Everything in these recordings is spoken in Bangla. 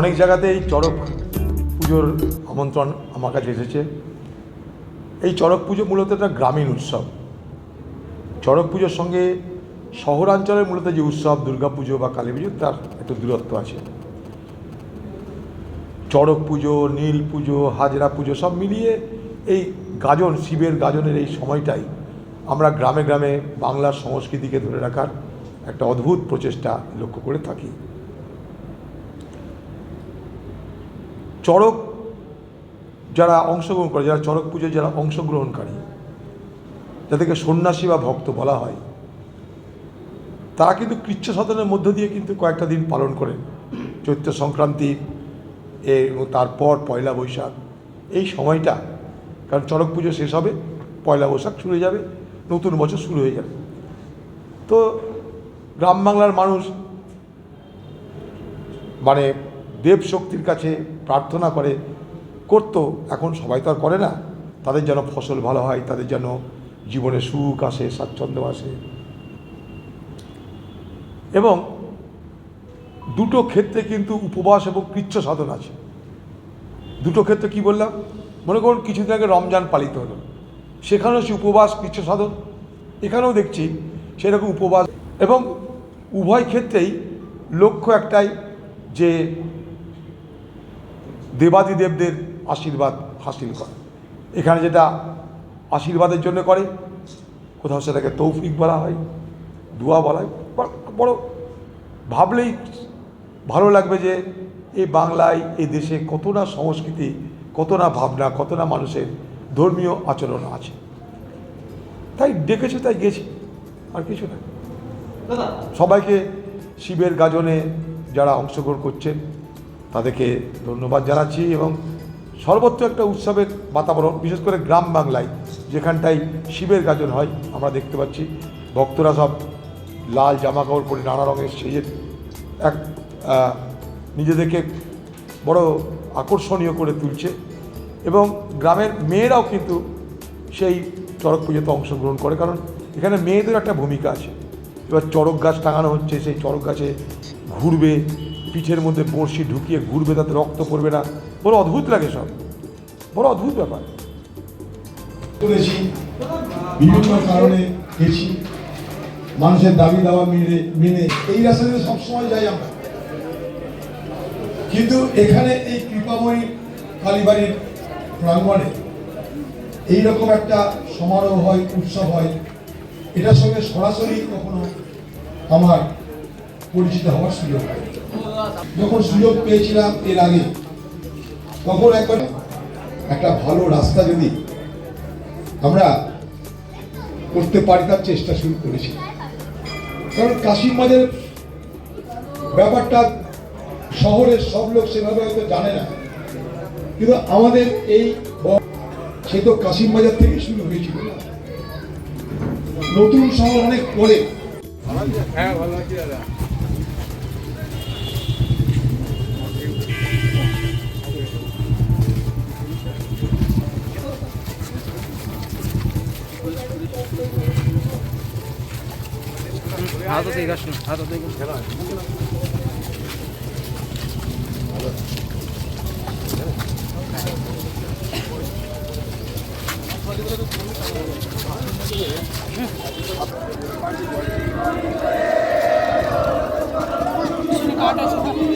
অনেক জায়গাতেই চড়ক পুজোর আমন্ত্রণ আমার কাছে এসেছে। এই চড়ক পুজো মূলত একটা গ্রামীণ উৎসব। চড়ক পুজোর সঙ্গে শহরাঞ্চলের মূলত যে উৎসব, দুর্গা পুজো বা কালী পুজো, তার একটু দূরত্ব আছে। চড়ক পুজো, নীল পুজো, হাজরা পুজো সব মিলিয়ে এই গাজন, শিবের গাজনের এই সময়টাই আমরা গ্রামে গ্রামে বাংলার সংস্কৃতিকে ধরে রাখার একটা অদ্ভুত প্রচেষ্টা লক্ষ্য করে থাকি। চড়ক যারা অংশগ্রহণ করে, যারা চড়ক পুজোয় যারা অংশগ্রহণকারী, যাদেরকে সন্ন্যাসী বা ভক্ত বলা হয়, তারা কিন্তু কৃচ্ছ সাধনের মধ্য দিয়ে কিন্তু কয়েকটা দিন পালন করেন। চৈত্র সংক্রান্তি এবং তারপর পয়লা বৈশাখ। এই সময়টা, কারণ চড়ক পুজো শেষ হবে, পয়লা বৈশাখ শুরু হয়ে যাবে, নতুন বছর শুরু হয়ে যাবে। তো গ্রাম বাংলার মানুষ মানে দেব শক্তির কাছে প্রার্থনা করে করতো, এখন সবাই তো আর করে না। তাদের যেন ফসল ভালো হয়, তাদের যেন জীবনে সুখ আসে, স্বাচ্ছন্দ্য আসে। এবং দুটো ক্ষেত্রে কিন্তু উপবাস এবং কৃচ্ছ সাধন আছে। দুটো ক্ষেত্রে কি বললাম? মনে করুন কিছুদিন আগে রমজান পালিত হলো। সেখানেও সে উপবাস, কৃচ্ছ সাধন। এখানেও দেখছি সেরকম উপবাস এবং উভয় ক্ষেত্রেই লক্ষ্য একটাই যে দেবাদিদেবদের আশীর্বাদ হাসিল করে। এখানে যেটা আশীর্বাদের জন্য করে, কোথাও সেটাকে তৌফিক বলা হয়, দোয়া বলা হয়। বড়- ভাবলেই ভালো লাগবে যে এই বাংলায় এই দেশে কত না সংস্কৃতি কত না ভাবনা কত না মানুষের ধর্মীয় আচরণ আছে। তাই ডেকেছে, তাই গেছি, আর কিছু না। সবাইকে শিবের গাজনে যারা অংশগ্রহণ করছেন, তাদেরকে ধন্যবাদ জানাচ্ছি এবং সর্বত্র একটা উৎসবের বাতাবরণ, বিশেষ করে গ্রাম বাংলায়, যেখানটায় শিবের গাজন হয়, আমরা দেখতে পাচ্ছি। ভক্তরা সব লাল জামা কাপড় পরে নানা রঙের সেজে এক নিজেদেরকে বড় আকর্ষণীয় করে তুলছে। এবং গ্রামের মেয়েরাও কিন্তু সেই চড়ক পুজোতে অংশগ্রহণ করে, কারণ এখানে মেয়েদের একটা ভূমিকা আছে। এবার চড়ক গাছ টাঙানো হচ্ছে, সেই চড়ক গাছে ঘুরবে পিঠের মধ্যে বড়শি ঢুকিয়ে ঘুরবে, তাতে রক্ত পড়বে না। বড় অদ্ভুত লাগে সব। বড় অদ্ভুত ব্যাপার। করেছি বিভিন্ন কারণে গেছি। মানুষের দাবি দাওয়া মেনে মেনে এই রাস্তাতে সবসময় যাই আমরা। কিন্তু এখানে এই কৃপাময়ী কালীবাড়ির প্রাঙ্গণে এইরকম একটা সমারোহ হয়, উৎসব হয়, এটার সঙ্গে সরাসরি কখনো আমার পরিচিত হওয়ার সুযোগ হয় যখন সুযোগ পেয়েছিলাম এর আগে, তখন একবার একটা ভালো রাস্তা যদি আমরা করতে পারি, তার চেষ্টা শুরু করেছি। কারণ কাশিমাদের ব্যাপারটা শহরের সব লোক সেভাবে হয়তো জানে না। কিন্তু আমাদের এই সে তো কাশিম বাজার থেকে শুরু হয়েছিল। নতুন শহর অনেক পরে। হাতও দিয়ে গাছ হাতও দিয়ে Dev,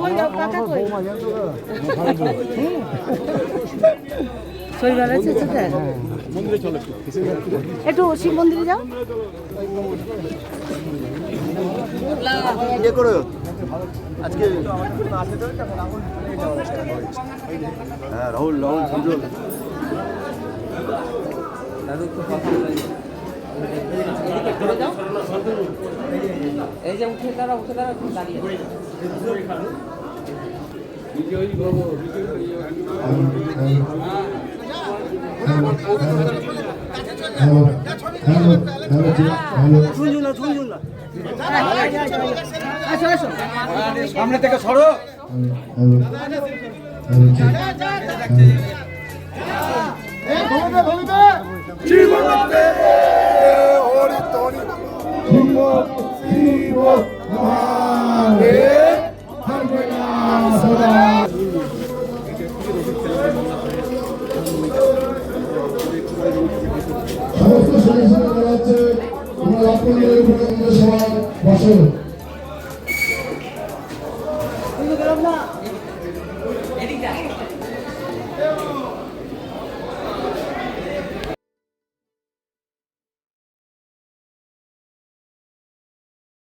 ভালো আছে চলো একটু শিব মন্দিরে যাও। আজকে হ্যাঁ রাহুল রাহুল সুজন এই যে উঠে দাঁড়া উঠে দাঁড়া দাঁড়িয়ে সামনে থেকে সরো হ্যালো 음. 다시.